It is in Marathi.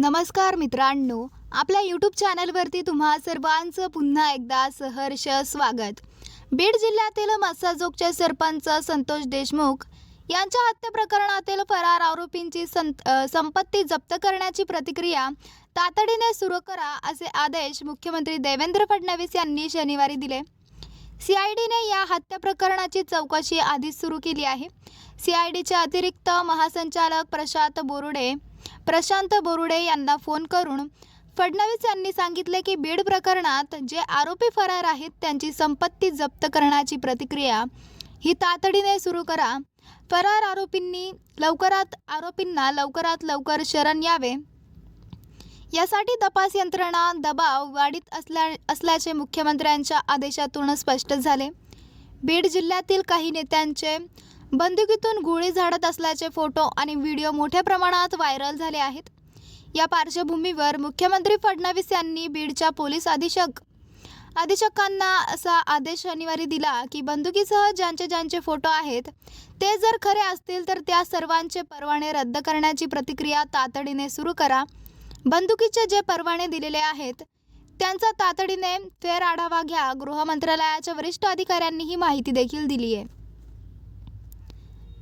नमस्कार मित्रांनो आपल्या यूट्यूब चॅनलवरती तुम्हा सर्वांचं पुन्हा एकदा सहर्ष स्वागत. बीड जिल्ह्यातील मस्साजोगचे सरपंच संतोष देशमुख यांच्या हत्या प्रकरणातील फरार आरोपींची संत संपत्ती जप्त करण्याची प्रतिक्रिया तातडीने सुरू करा असे आदेश मुख्यमंत्री देवेंद्र फडणवीस यांनी शनिवारी दिले. सीआयडीने या हत्या प्रकरणाची चौकशी आधीच सुरू केली आहे. सीआयडीचे अतिरिक्त महासंचालक प्रशांत बोरुडे प्रशांत बोरुडे यांना फोन करून फडणवीस यांनी सांगितले की बीड प्रकरणात जे आरोपी फरार आहेत त्यांची संपत्ती जप्त करण्याची प्रतिक्रिया ही तातडीने सुरू करा. फरार आरोपींनी लवकरात आरोपींना लवकरात लवकर शरण यावे. यासाठी तपास यंत्रणा दबाव वाढीत असल्या असल्याचे मुख्यमंत्र्यांच्या आदेशातून स्पष्ट झाले. बीड जिल्ह्यातील काही नेत्यांचे बंदुकीतून गोळी झाडत असल्याचे फोटो आणि व्हिडिओ मोठ्या प्रमाणात व्हायरल झाले आहेत. या पार्श्वभूमीवर मुख्यमंत्री फडणवीस यांनी बीडच्या पोलीस अधीक्षक अधीक्षकांना असा आदेश शनिवारी दिला की बंदुकीसह ज्यांचे ज्यांचे फोटो आहेत ते जर खरे असतील तर त्या सर्वांचे परवाने रद्द करण्याची प्रतिक्रिया तातडीने सुरू करा. बंदुकीचे जे परवाने दिलेले आहेत त्यांचा तातडीने फेर आढावा घ्या गृह मंत्रालयाच्या वरिष्ठ अधिकाऱ्यांनी ही माहिती देखील दिली आहे